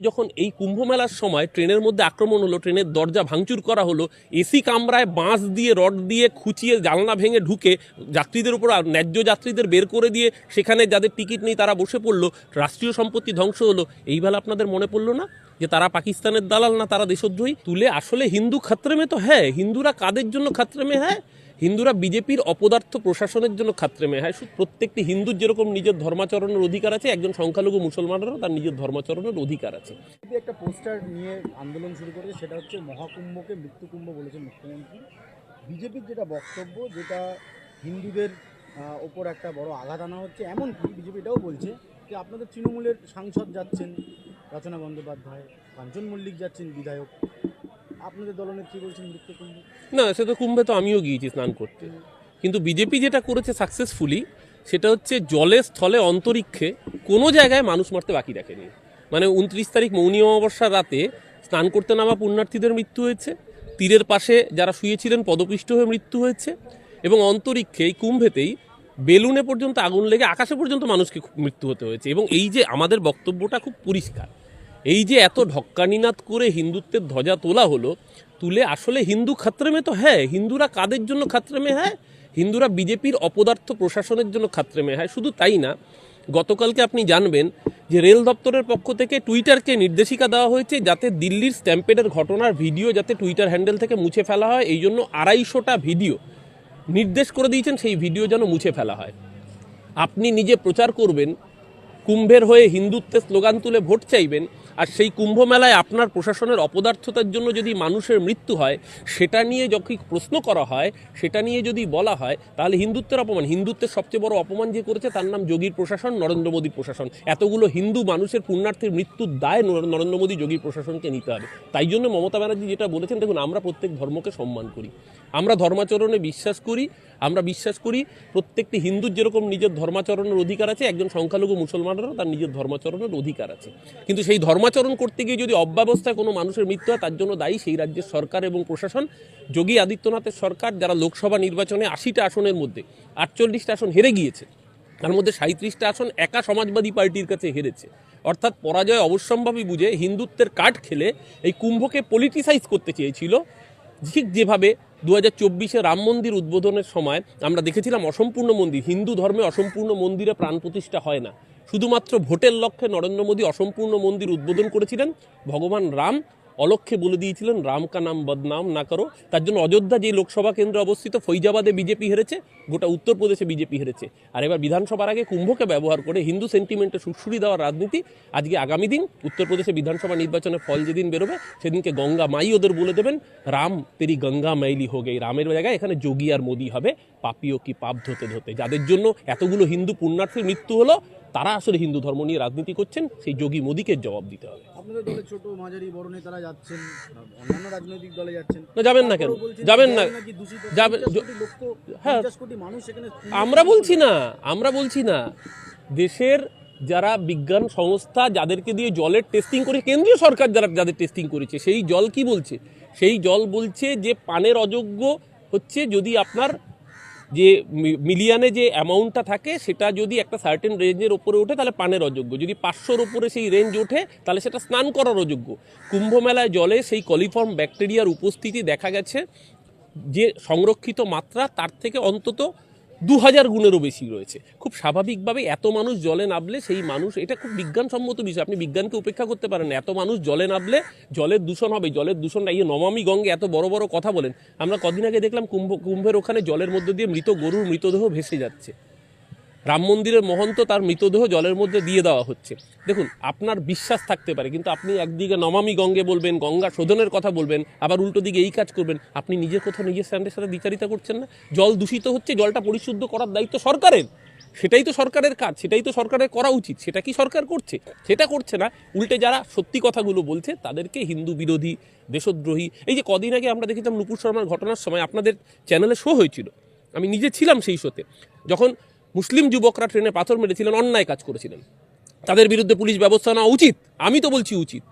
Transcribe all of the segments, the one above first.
যখন এই কুম্ভ মেলার সময় ট্রেনের মধ্যে আক্রমণ হলো, ট্রেনের দরজা ভাঙচুর করা হলো, এসি কামরায় বাঁশ দিয়ে, রড দিয়ে খুঁচিয়ে জানলা ভেঙে ঢুকে যাত্রীদের উপর ন্যায্য যাত্রীদের বের করে দিয়ে সেখানে যাদের টিকিট নেই তারা বসে পড়ল, রাষ্ট্রীয় সম্পত্তি ধ্বংস হলো। এই বেলা আপনাদের মনে পড়ল না যে তারা পাকিস্তানের দালাল না তারা দেশদ্রোহী? তুলে আসলে হিন্দু খাত্রে মে তো হ্যাঁ হিন্দুরা কাদের জন্য খাত্রে মে হ্যাঁ? হিন্দুরা বিজেপির অপদার্থ প্রশাসনের জন্য খাত্রে মে হয় প্রত্যেকটি হিন্দুর যেরকম নিজের ধর্মাচরণের অধিকার আছে, একজন সংখ্যালঘু মুসলমানেরও তার নিজের ধর্মাচরণের অধিকার আছে। একটা পোস্টার নিয়ে আন্দোলন শুরু করেছে, সেটা হচ্ছে মহাকুম্ভকে মৃত্যুকুম্ভ বলেছেন মুখ্যমন্ত্রী। বিজেপির যেটা বক্তব্য, যেটা হিন্দুদের ওপর একটা বড় আঘাত আনা হচ্ছে, এমনকি বিজেপি এটাও বলছে যে আপনাদের তৃণমূলের সাংসদ যাচ্ছেন রচনা বন্দ্যোপাধ্যায়, কাঞ্চন মল্লিক যাচ্ছেন বিধায়ক। আপনাদের দলনেত্রী বলছেন না, সে তো কুম্ভে তো আমিও গিয়েছি স্নান করতে। কিন্তু বিজেপি যেটা করেছে সাকসেসফুলি সেটা হচ্ছে জলে স্থলে অন্তরিক্ষে কোনো জায়গায় মানুষ মারতে বাকি রাখেনি। মানে উনত্রিশ তারিখ মৌনী অমাবস্যার রাতে স্নান করতে নামা পুণ্যার্থীদের মৃত্যু হয়েছে, তীরের পাশে যারা শুয়েছিলেন পদপিষ্ট হয়ে মৃত্যু হয়েছে, এবং অন্তরিক্ষে এই কুম্ভেতেই বেলুনে পর্যন্ত আগুন লেগে আকাশে পর্যন্ত মানুষকে মৃত্যু হতে হয়েছে। এবং এই যে আমাদের বক্তব্যটা খুব পরিষ্কার এই যে এত ঢক্কানিনাদ করে হিন্দুত্বের ধ্বজা তোলা হলো, তুলে আসলে হিন্দু খাত্রে মে তো হ্যাঁ হিন্দুরা কাদের জন্য খাত্রে মে হ্যাঁ? হিন্দুরা বিজেপির অপদার্থ প্রশাসনের জন্য খাত্রে মে হ্যাঁ শুধু তাই না। গতকালকে আপনি জানবেন যে রেল দপ্তরের পক্ষ থেকে টুইটারকে নির্দেশিকা দেওয়া হয়েছে যাতে দিল্লির স্ট্যাম্পেডের ঘটনার ভিডিও যাতে টুইটার হ্যান্ডেল থেকে মুছে ফেলা হয়, এই জন্য আড়াইশোটা ভিডিও নির্দেশ করে দিয়েছেন, সেই ভিডিও যেন মুছে ফেলা হয়। আপনি নিজে প্রচার করবেন, কুম্ভের হয়ে হিন্দুত্বের স্লোগান তুলে ভোট চাইবেন আর সেই কুম্ভ মেলায় আপনার প্রশাসনের অপদার্থতার জন্য যদি মানুষের মৃত্যু হয়, সেটা নিয়ে যখন প্রশ্ন করা হয়, সেটা নিয়ে যদি বলা হয়, তাহলে হিন্দুত্বের অপমান। হিন্দুত্বের সবচেয়ে বড় অপমান যে করেছে, তার নাম যোগীর প্রশাসন, নরেন্দ্র মোদীর প্রশাসন। এতগুলো হিন্দু মানুষের পুণ্যার্থীর মৃত্যুর দায় নরেন্দ্র মোদী যোগীর প্রশাসনকে নিতে হবে। তাই জন্য মমতা ব্যানার্জি যেটা বলেছেন, দেখুন, আমরা প্রত্যেক ধর্মকে সম্মান করি। আমরা ধর্মাচরণে বিশ্বাস করি, আমরা বিশ্বাস করি, প্রত্যেকটি হিন্দুর যেরকম নিজের ধর্মাচরণের অধিকার আছে, একজন সংখ্যালঘু মুসলমানেরও তার নিজের ধর্মাচরণের অধিকার আছে। কিন্তু সেই ধর্মাচরণ করতে গিয়ে যদি অব্যবস্থায় কোনো মানুষের মৃত্যু হয়, তার জন্য দায়ী সেই রাজ্যের সরকার এবং প্রশাসন। যোগী আদিত্যনাথের সরকার যারা লোকসভা নির্বাচনে আশিটা আসনের মধ্যে আটচল্লিশটা আসন হেরে গিয়েছে, তার মধ্যে সাঁত্রিশটা আসন একা সমাজবাদী পার্টির কাছে হেরেছে। অর্থাৎ পরাজয় অবশ্যম্ভাবী বুঝে হিন্দুত্বের কাঠ খেলে এই কুম্ভকে পলিটিসাইজ করতে চেয়েছিল। ঠিক যেভাবে দু হাজার চব্বিশে রাম মন্দির উদ্বোধনের সময় আমরা দেখেছিলাম অসম্পূর্ণ মন্দির, হিন্দু ধর্মে অসম্পূর্ণ মন্দিরে প্রাণ প্রতিষ্ঠা হয় না। শুধুমাত্র ভোটের লক্ষ্যে নরেন্দ্র মোদী অসম্পূর্ণ মন্দির উদ্বোধন করেছিলেন, ভগবান রাম অলক্ষ্যে বলে দিয়েছিলেন, রাম কা নাম বদনাম না করো। তার জন্য অযোধ্যা যে লোকসভা কেন্দ্রে অবস্থিত ফৈজাবাদে বিজেপি হেরেছে, গোটা উত্তরপ্রদেশে বিজেপি হেরেছে। আর এবার বিধানসভার আগে কুম্ভকে ব্যবহার করে হিন্দু সেন্টিমেন্টে সুড়সুড়ি দেওয়ার রাজনীতি আজকে আগামী দিন উত্তরপ্রদেশে বিধানসভা নির্বাচনের ফল যেদিন বেরোবে, সেদিনকে গঙ্গা মাই ওদের বলে দেবেন, রাম তেরি গঙ্গা মাইলি হোক এই রামের জায়গায় এখানে যোগী আর মোদী হবে, পাপিও কি পাপ ধতে ধতে। যাদের জন্য এতগুলো হিন্দু পুণ্যার্থীর মৃত্যু হলো তারা আসলে হিন্দু ধর্ম নিয়ে রাজনীতি করছেন সেই যোগী মোদীকে জবাব দিতে হবে আপনাদের দলে ছোট মাঝারি বড় নেতারা যাচ্ছেন অন্যান্য রাজনৈতিক দলে যাচ্ছেন না, যাবেন না কেন? যাবেন না। জল যাবে- 50 জ- কোটি লোক হ্যাঁ। 50 কোটি মানুষ সেখানে আমরা বলছি না আমরা বলছি না দেশের যারা বিজ্ঞান সংস্থা যাদেরকে দিয়ে জলের টেস্টিং করে কেন্দ্রীয় সরকার যারা যাদের টেস্টিং করেছে সেই জল কি বলছে সেই জল বলছে যে পানের অযোগ্য হচ্ছে যদি আপনার যে মিলিয়নে যে অ্যামাউন্টটা থাকে, সেটা যদি একটা সার্টেন রেঞ্জের ওপরে ওঠে, তাহলে পানের অযোগ্য। যদি পাঁচশোর ওপরে সেই রেঞ্জ ওঠে, তাহলে সেটা স্নান করার অযোগ্য। কুম্ভমেলায় জলে সেই কলিফর্ম ব্যাকটেরিয়ার উপস্থিতি দেখা গেছে, যে সংরক্ষিত মাত্রা, তার থেকে অন্তত দু হাজার গুণেরও বেশি রয়েছে। খুব স্বাভাবিকভাবে এত মানুষ জলে নামলে সেই মানুষ, এটা খুব বিজ্ঞানসম্মত বিষয়, আপনি বিজ্ঞানকে উপেক্ষা করতে পারেন এত মানুষ জলে নামলে জলের দূষণ হবে, জলের দূষণটা, এই যে নমামি গঙ্গে এত বড় বড় কথা বলেন, আমরা কদিন আগে দেখলাম কুম্ভ কুম্ভের ওখানে জলের মধ্যে দিয়ে মৃত গরুর মৃতদেহ ভেসে যাচ্ছে। রাম মন্দিরের মহন্ত তার মৃতদেহ জলের মধ্যে দিয়ে দেওয়া হচ্ছে। দেখুন, আপনার বিশ্বাস থাকতে পারে, কিন্তু আপনি একদিকে নমামি গঙ্গে বলবেন, গঙ্গা শোধনের কথা বলবেন, আবার উল্টো দিকে এই কাজ করবেন, আপনি নিজের কোথাও নিজের স্ট্যান্ডের সাথে বিচারিতা করছেন না? জল দূষিত হচ্ছে, জলটা পরিশুদ্ধ করার দায়িত্ব সরকারের। সেটাই তো সরকারের কাজ, সেটাই তো সরকারের করা উচিত, সেটা কি সরকার করছে? সেটা করছে না, উল্টে যারা সত্যি কথাগুলো বলছে, তাদেরকে হিন্দু বিরোধী, দেশদ্রোহী, এই যে কদিন আগে আমরা দেখেছিলাম নুপুর শর্মার ঘটনার সময় আপনাদের চ্যানেলে শো হয়েছিল, আমি নিজে ছিলাম সেই শোতে, যখন মুসলিম যুবকরা ট্রেনে পাথর মেরেছিলেন, অন্যায় কাজ করেছিলেন। তাদের বিরুদ্ধে পুলিশ ব্যবস্থা নেওয়া উচিত, আমি তো বলছি উচিত।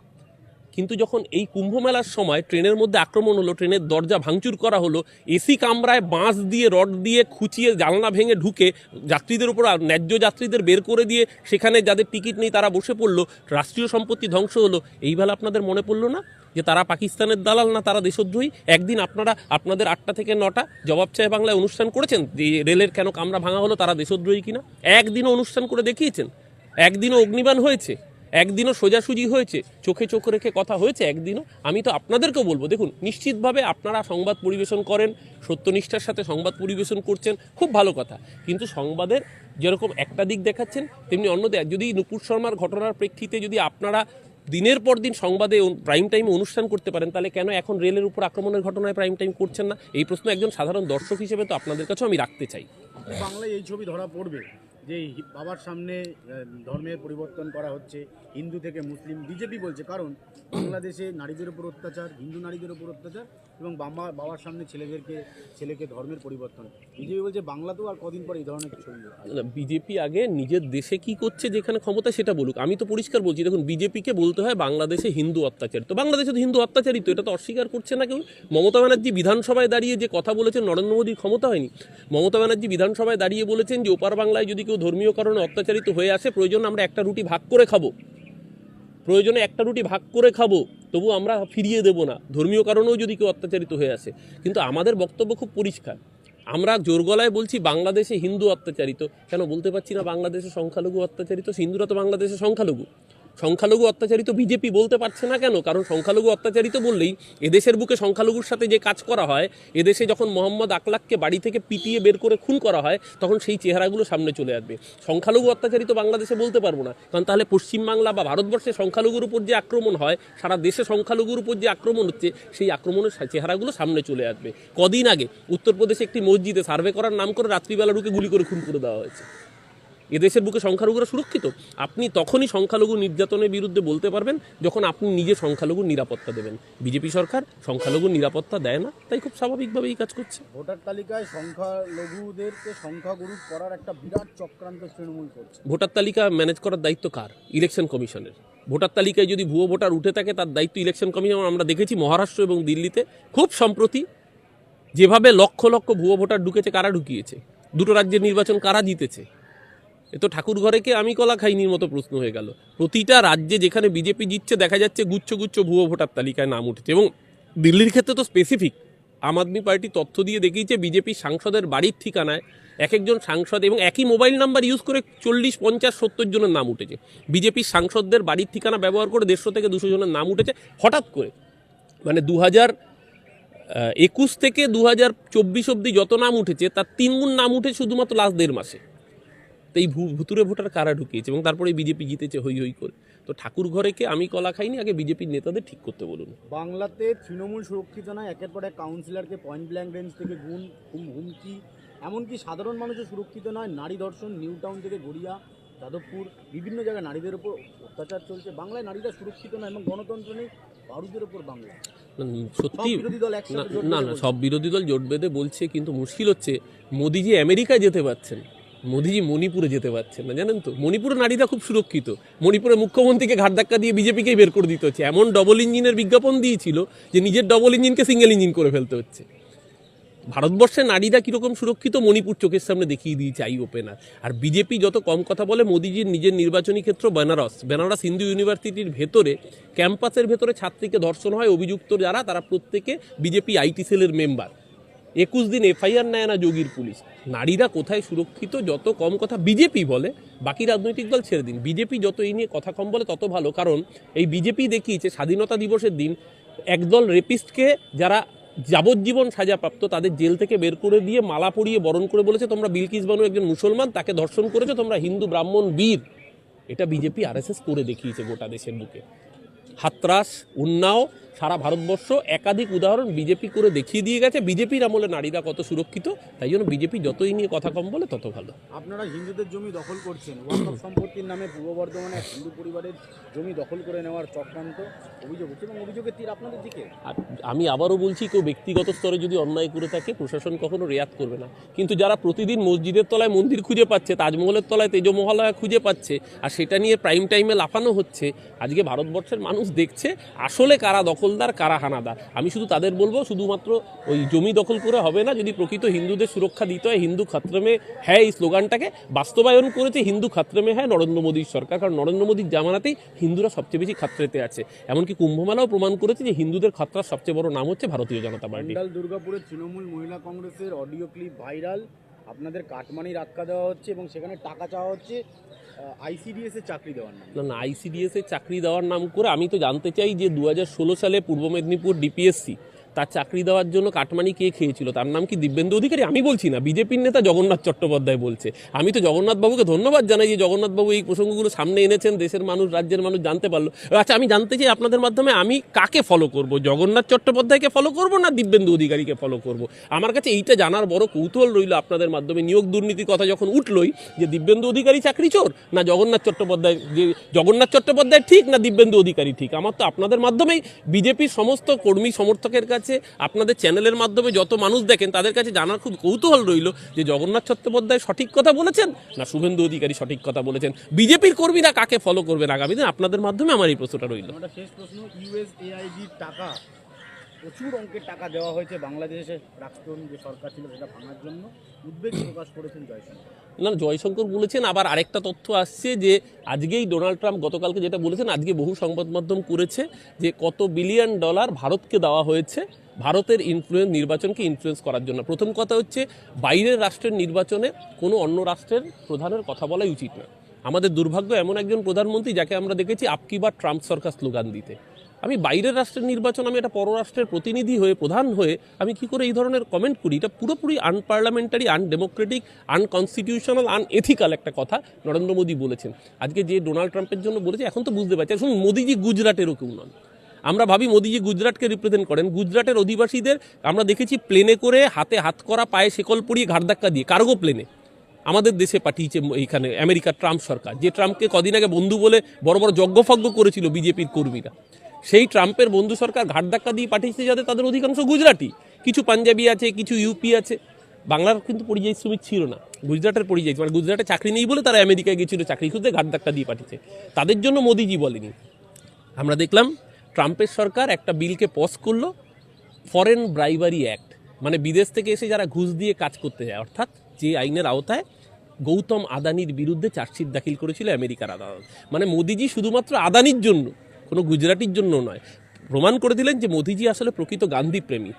কিন্তু যখন এই কুম্ভ মেলার সময় ট্রেনের মধ্যে আক্রমণ হলো, ট্রেনের দরজা ভাঙচুর করা হলো, এসি কামরায় বাঁশ দিয়ে, রড দিয়ে খুঁচিয়ে জানলা ভেঙে ঢুকে যাত্রীদের উপর ন্যায্য যাত্রীদের বের করে দিয়ে সেখানে যাদের টিকিট নেই তারা বসে পড়ল, রাষ্ট্রীয় সম্পত্তি ধ্বংস হলো। এই বেলা আপনাদের মনে পড়ল না যে তারা পাকিস্তানের দালাল না তারা দেশদ্রোহী? একদিন আপনারা, আপনাদের আটটা থেকে নটা জবাব চায় বাংলায় অনুষ্ঠান করেছেন যে রেলের কেন কামরা ভাঙা হলো, তারা দেশদ্রোহী কিনা? একদিনও অনুষ্ঠান করে দেখিয়েছেন? একদিনও অগ্নিবাণ হয়েছে? একদিনও সোজাসুজি হয়েছে, চোখে চোখ রেখে কথা হয়েছে একদিনও, আমি তো আপনাদেরকেও বলব, দেখুন, নিশ্চিতভাবে আপনারা সংবাদ পরিবেশন করেন, সত্যনিষ্ঠার সাথে সংবাদ পরিবেশন করছেন, খুব ভালো কথা। কিন্তু সংবাদের যেরকম একটা দিক দেখাচ্ছেন, তেমনি অন্য যদি নুপুর শর্মার ঘটনার প্রেক্ষিতে যদি আপনারা দিনের পর দিন সংবাদে প্রাইম টাইমে অনুষ্ঠান করতে পারেন, তাহলে কেন এখন রেলের উপর আক্রমণের ঘটনায় প্রাইম টাইম করছেন না? এই প্রশ্ন একজন সাধারণ দর্শক হিসেবে তো আপনাদের কাছেও আমি রাখতে চাই। বাংলায় এই ছবি ধরা পড়বে। যে বাবার সামনে ধর্মের পরিবর্তন করা হচ্ছে, হিন্দু থেকে মুসলিম, বিজেপি বলছে, কারণ বাংলাদেশে নারীদের উপর অত্যাচার, হিন্দু নারীদের উপর অত্যাচার এবং বাবা, বাবার সামনে ছেলেদেরকে, ছেলেকে ধর্মের পরিবর্তন। বিজেপি বলছে, বাংলাতেও আর কদিন পর এই ধরনের হবে। বিজেপি আগে নিজের দেশে কি করছে, যেখানে ক্ষমতা, সেটা বলুক। আমি তো পরিষ্কার বলছি, দেখুন, বিজেপিকে বলতে হয়, বাংলাদেশে হিন্দু অত্যাচার। তো বাংলাদেশে তো হিন্দু অত্যাচারিত এটা তো অস্বীকার করছে না কেউ? মমতা ব্যানার্জি বিধানসভায় দাঁড়িয়ে যে কথা বলেছেন, নরেন্দ্র মোদীর ক্ষমতা হয়নি। মমতা ব্যানার্জি বিধানসভায় দাঁড়িয়ে বলেছেন যে, ওপার বাংলায় যদি কেউ ধর্মীয় কারণে অত্যাচারিত হয়ে আসে প্রয়োজন আমরা একটা রুটি ভাগ করে খাব। প্রয়োজনে একটা রুটি ভাগ করে খাব, তবু আমরা ফিরিয়ে দেব না। ধর্মীয় কারণেও যদি কেউ অত্যাচারিত হয়ে আসে, কিন্তু আমাদের বক্তব্য খুব পরিষ্কার। আমরা জোর গলায় বলছি, বাংলাদেশে হিন্দু অত্যাচারিত। কেন? বলতে পারছি না, বাংলাদেশে সংখ্যালঘু অত্যাচারিত হিন্দুরা তো বাংলাদেশে সংখ্যালঘু। সংখ্যালঘু অত্যাচারিত বিজেপি বলতে পারছে না কেন? কারণ সংখ্যালঘু অত্যাচারিত বললেই এদেশের বুকে সংখ্যালঘুর সাথে যে কাজ করা হয়, এদেশে যখন মোহাম্মদ আকলাককে বাড়ি থেকে পিটিয়ে বের করে খুন করা হয়, তখন সেই চেহারাগুলো সামনে চলে আসবে। সংখ্যালঘু অত্যাচারিত বাংলাদেশে বলতে পারব না। কারণ তাহলে পশ্চিমবাংলা বা ভারতবর্ষে সংখ্যালঘুর উপর যে আক্রমণ হয়, সারা দেশে সংখ্যালঘুর উপর যে আক্রমণ হচ্ছে, সেই আক্রমণের চেহারাগুলো সামনে চলে আসবে। কদিন আগে উত্তরপ্রদেশে একটি মসজিদে সার্ভে করার নাম করে রাত্রিবেলা ঢুকে গুলি করে খুন করে দেওয়া হয়েছে। এদেশের বুকে সংখ্যালঘুরা সুরক্ষিত? আপনি তখনই সংখ্যালঘু নির্যাতনের বিরুদ্ধে বলতে পারবেন যখন আপনি নিজে সংখ্যালঘুর নিরাপত্তা দেবেন। বিজেপি সরকার সংখ্যালঘুর নিরাপত্তা দেয় না তাই খুব স্বাভাবিকভাবে এই কাজ করছে। ভোটার তালিকায় সংখ্যালঘুদেরকে সংখ্যাগুরু করার একটা বিরাট চক্রান্ত তৃণমূল করছে। ভোটার তালিকা ম্যানেজ করার দায়িত্ব কার? ইলেকশন কমিশনের। ভোটার তালিকায় যদি ভুয়ো ভোটার উঠে থাকে তার দায়িত্ব ইলেকশন কমিশন। আমরা দেখেছি মহারাষ্ট্র এবং দিল্লিতে খুব সম্প্রতি যেভাবে লক্ষ লক্ষ ভুয়ো ভোটার ঢুকেছে কারা ঢুকিয়েছে? দুটো রাজ্যের নির্বাচন কারা জিতেছে? এ তো ঠাকুর ঘরেকে আমি কলা খাইনির মতো প্রশ্ন হয়ে গেল। প্রতিটা রাজ্যে যেখানে বিজেপি জিতছে, দেখা যাচ্ছে গুচ্ছ গুচ্ছ ভুয়ো ভোটার তালিকায় নাম উঠেছে এবং দিল্লির ক্ষেত্রে তো স্পেসিফিক আম আদমি পার্টি তথ্য দিয়ে দেখিয়েছে বিজেপি সাংসদের বাড়ির ঠিকানায় এক একজন সাংসদ এবং একই মোবাইল নাম্বার ইউজ করে চল্লিশ, পঞ্চাশ, সত্তর জনের নাম উঠেছে। বিজেপির সাংসদদের বাড়ির ঠিকানা ব্যবহার করে দেড়শো থেকে দুশো জনের নাম উঠেছে হঠাৎ করে। মানে দু হাজার একুশ থেকে দু হাজার চব্বিশ অব্দি যত নাম উঠেছে, তার তিনগুণ নাম উঠেছে শুধুমাত্র লাস্ট দেড় মাসে। তো এই ভুতুরে ভোটার কারা ঢুকিয়েছে? এবং তারপরে বিজেপি জিতেছে হই হই করে। তো ঠাকুর ঘরেকে আমি কলা খাইনি আগে বিজেপির নেতাদের ঠিক করতে বলুন। বাংলাতে তৃণমূল সুরক্ষিত নয় একের পর এক কাউন্সিলরকে পয়েন্ট ব্ল্যাঙ্ক রেঞ্জ থেকে গুণ হুম- হুমকি। এমনকি সাধারণ মানুষও সুরক্ষিত নয় নারী দর্শন নিউ টাউন থেকে গড়িয়া যাদবপুর বিভিন্ন জায়গায় নারীদের উপর অত্যাচার চলছে। বাংলায় নারীরা সুরক্ষিত নয় এবং গণতন্ত্র নেই ভারতের উপর বাংলা। সত্যি না না সব বিরোধী দল জোট বেঁধে বলছে কিন্তু মুশকিল হচ্ছে মোদিজি আমেরিকায় যেতে পারছেন। মোদিজি মণিপুরে যেতে পারছেন না, জানেন তো? মণিপুরে নারীরা খুব সুরক্ষিত। মণিপুরে মুখ্যমন্ত্রীকে ঘাট ধাক্কা দিয়ে বিজেপিকেই বের করে দিতে হচ্ছে। এমন ডবল ইঞ্জিনের বিজ্ঞাপন দিয়েছিল যে নিজের ডবল ইঞ্জিনকে সিঙ্গেল ইঞ্জিন করে ফেলতে হচ্ছে। ভারতবর্ষে নারীরা কীরকম সুরক্ষিত মণিপুর চোখের সামনে দেখিয়ে দিয়েছে আই ওপেনার। আর বিজেপি যত কম কথা বলে, মোদিজির নিজের নির্বাচনী ক্ষেত্র বেনারস। বেনারস হিন্দু ইউনিভার্সিটির ভেতরে, ক্যাম্পাসের ভেতরে ছাত্রীকে ধর্ষণ হয়। অভিযুক্ত যারা, তারা প্রত্যেকে বিজেপি আইটি সেলের মেম্বার একুশ দিন এফআইআর নেয় না যোগীর পুলিশ। নারীরা কোথায় সুরক্ষিত, যত কম কথা বিজেপি বলে, বাকি রাজনৈতিক দল ছেড়ে দিন। বিজেপি যত এই নিয়ে কথা কম বলে, তত ভালো। কারণ এই বিজেপি দেখিয়েছে স্বাধীনতা দিবসের দিন, একদল রেপিস্টকে যারা যাবজ্জীবন সাজাপ্রাপ্ত, তাদের জেল থেকে বের করে দিয়ে, মালা পরিয়ে বরণ করে বলেছে, তোমরা বিলকিস বানু, একজন মুসলমান, তাকে ধর্ষণ করেছ, তোমরা হিন্দু, ব্রাহ্মণ, বীর। এটা বিজেপি আরএসএস করে দেখিয়েছে গোটা দেশের বুকে। হাতরাস, উন্নাও সারা ভারতবর্ষ একাধিক উদাহরণ বিজেপি করে দেখিয়ে দিয়ে গেছে। বিজেপির আমলে নারীরা কত সুরক্ষিত? তাই জন্য বিজেপি যতই নিয়ে কথা কম বলে তত ভালো। আপনারা হিন্দুদের জমি দখল করছেন। ওয়াকফ সম্পত্তির নামে পূর্ব বর্ধমানে হিন্দু পরিবারের জমি দখল করে নেওয়ার চক্রান্ত অভিযোগ হচ্ছে এবং অভিযোগের তীর আপনাদের দিকে? আমি আবারও বলছি কেউ ব্যক্তিগত স্তরে যদি অন্যায় করে থাকে প্রশাসন কখনো রেয়াত করবে না। কিন্তু যারা প্রতিদিন মসজিদের তলায় মন্দির খুঁজে পাচ্ছে তাজমহলের তলায় তেজমহলয়া খুঁজে পাচ্ছে আর সেটা নিয়ে প্রাইম টাইমে লাফানো হচ্ছে আজকে ভারতবর্ষের মানুষ দেখছে আসলে কারা দখলদার কারা হানাদার আমি শুধু তাদের বলব, শুধুমাত্র ওই জমি দখল করে হবে না, যদি প্রকৃত হিন্দুদের সুরক্ষা দিতে হয়, হিন্দু খাত্রমে হ্যাঁ এই স্লোগানটাকে বাস্তবায়ন করেছে হিন্দু খাত্রমে হ্যাঁ নরেন্দ্র মোদীর সরকার, কারণ নরেন্দ্র মোদীর জামানাতেই হিন্দুরা সবচেয়ে বেশি খাত্রেতে আছে। এমনকি কুম্ভমেলাও প্রমাণ করেছে যে হিন্দুদের খাত্রার সবচেয়ে বড় নাম হচ্ছে ভারতীয় জনতা পার্টি। দুর্গাপুরের তৃণমূল মহিলা কংগ্রেসের অডিও ক্লিপ ভাইরাল। আপনাদের কাটমানির আটকা দেওয়া হচ্ছে এবং সেখানে টাকা চাওয়া হচ্ছে। আইসিডিএস এর চাকরি দেওয়ার নাম? না না আইসিডিএস চাকরি দেওয়ার নাম করে আমি তো জানতে চাই যে দু হাজার ষোলো সালে পূর্ব মেদিনীপুর ডিপিএসসি তার চাকরি দেওয়ার জন্য কাটমানি কে খেয়েছিল? তার নাম কি দিব্যেন্দু অধিকারী? আমি বলছি না, বিজেপির নেতা জগন্নাথ চট্টোপাধ্যায় বলছে। আমি তো জগন্নাথ বাবুকে ধন্যবাদ জানাই যে জগন্নাথ বাবু এই প্রসঙ্গগুলো সামনে এনেছেন, দেশের মানুষ, রাজ্যের মানুষ জানতে পারল। আচ্ছা আমি জানতে চাই আপনাদের মাধ্যমে আমি কাকে ফলো করব? জগন্নাথ চট্টোপাধ্যায়কে ফলো করব না দিব্যেন্দু অধিকারীকে ফলো করব? আমার কাছে এইটা জানার বড় কৌতূহল রইল আপনাদের মাধ্যমে নিয়োগ দুর্নীতির কথা যখন উঠলই, যে দিব্যেন্দু অধিকারী চাকরি চোর? না জগন্নাথ চট্টোপাধ্যায়, যে জগন্নাথ চট্টোপাধ্যায় ঠিক না দিব্যেন্দু অধিকারী ঠিক? আমার তো আপনাদের মাধ্যমেই বিজেপির সমস্ত কর্মী সমর্থকের কাছে আপনাদের চ্যানেলের মাধ্যমে যত মানুষ দেখেন, তাদের কাছে জানার খুব কৌতূহল রইল যে জগন্নাথ চট্টোপাধ্যায় সঠিক কথা বলেছেন না শুভেন্দু অধিকারী সঠিক কথা বলেছেন? বিজেপির কর্মীরা কাকে ফলো করবেন? আগামী দিন আপনাদের মাধ্যমে আমার এই প্রশ্নটা রইল। শেষ প্রশ্ন টাকা। প্রচুর অঙ্কের টাকা দেওয়া হয়েছে বাংলাদেশের প্রাক্তন যে সরকার ছিল সেটা ভাঙার জন্য। উদ্বেগ প্রকাশ করেছেন জয়শঙ্কর। না জয়শঙ্কর বলেছেন, আবার আরেকটা তথ্য আসছে যে আজকেই ডোনাল্ড ট্রাম্প গতকালকে যেটা বলেছেন, আজকে বহু সংবাদ মাধ্যম করেছে যে কত বিলিয়ন ডলার ভারতকে দেওয়া হয়েছে ভারতের ইনফ্লুয়েন্স নির্বাচনকে ইনফ্লুয়েন্স করার জন্য। প্রথম কথা হচ্ছে, বাইরের রাষ্ট্রের নির্বাচনে কোনো অন্য রাষ্ট্রের প্রধানের কথা বলাই উচিত না। আমাদের দুর্ভাগ্য, এমন একজন প্রধানমন্ত্রী যাকে আমরা দেখেছি, আপকি বা ট্রাম্প সরকার স্লোগান দিতে। আমি বাইরের রাষ্ট্রের নির্বাচন, আমি একটা পররাষ্ট্রের প্রতিনিধি হয়ে, প্রধান হয়ে, আমি কি করে এই ধরনের কমেন্ট করি? এটা পুরোপুরি আনপার্লামেন্টারি আনডেমোক্রেটিক আনকনস্টিটিউশনাল আনএথিক্যাল একটা কথা নরেন্দ্র মোদী বলেছেন। আজকে যে ডোনাল্ড ট্রাম্পের জন্য বলেছে, এখন তো বুঝতে পারছি। শুনুন, মোদীজি গুজরাটেরও কেউ নন। আমরা ভাবি মোদীজি গুজরাটকে রিপ্রেজেন্ট করেন। গুজরাটের অধিবাসীদের আমরা দেখেছি প্লেনে করে হাতে হাত করা, পায়ে শেকল পড়িয়ে ঘাড় ধাক্কা দিয়ে কার্গো প্লেনে আমাদের দেশে পাঠিয়েছে এইখানে আমেরিকার ট্রাম্প সরকার, যে ট্রাম্পকে কদিন আগে বন্ধু বলে বড় বড় যজ্ঞফজ্ঞ করেছিল বিজেপির কর্মীরা। সেই ট্রাম্পের বন্ধু সরকার ঘাট ধাক্কা দিয়ে পাঠিয়েছে যাতে তাদের অধিকাংশ গুজরাটি। কিছু পাঞ্জাবি আছে, কিছু ইউপি আছে। বাংলার কিন্তু পরিযায়ী শ্রমিক ছিল না। গুজরাটের পরিযায়ী মানে গুজরাটে চাকরি নেই বলে তারা আমেরিকায় গেছিল চাকরি খুঁজতে, ঘাট ধাক্কা দিয়ে পাঠিয়েছে। তাদের জন্য মোদিজি বলেনি। আমরা দেখলাম ট্রাম্পের সরকার একটা বিলকে পজ করল ফরেন ব্রাইবারি অ্যাক্ট মানে বিদেশ থেকে এসে যারা ঘুষ দিয়ে কাজ করতে যায়, অর্থাৎ যে আইনের আওতায় গৌতম আদানির বিরুদ্ধে চার্জশিট দাখিল করেছিল আমেরিকার আদালত। মানে মোদিজি শুধুমাত্র আদানির জন্য কোনো গুজরাটির জন্য নয়। প্রমাণ করে দিলেন যে মোদিজি আসলে প্রকৃত গান্ধী প্রেমী।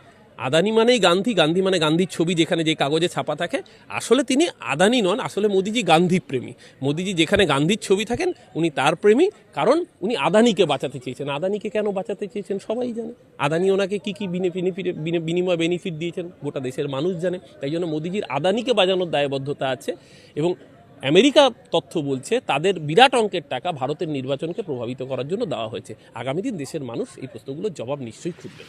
আদানি মানেই গান্ধী গান্ধী মানে গান্ধীর ছবি যেখানে যে কাগজে ছাপা থাকে। আসলে তিনি আদানি নন, আসলে মোদিজি গান্ধী প্রেমী। মোদিজি যেখানে গান্ধীর ছবি থাকেন, উনি তার প্রেমী, কারণ উনি আদানিকে বাঁচাতে চেয়েছেন। আদানিকে কেন বাঁচাতে চেয়েছেন সবাই জানে। আদানি ওনাকে কী কী বিনিময় বেনিফিট দিয়েছেন? গোটা দেশের মানুষ জানে। তাই জন্য মোদিজির আদানিকে বাজানোর দায়বদ্ধতা আছে এবং আমেরিকা তথ্য বলছে, তাদের বিরাট অঙ্কের টাকা ভারতের নির্বাচনকে প্রভাবিত করার জন্য দেওয়া হয়েছে। আগামী দিন দেশের মানুষ এই প্রশ্নগুলোর জবাব নিশ্চয়ই খুঁজবে।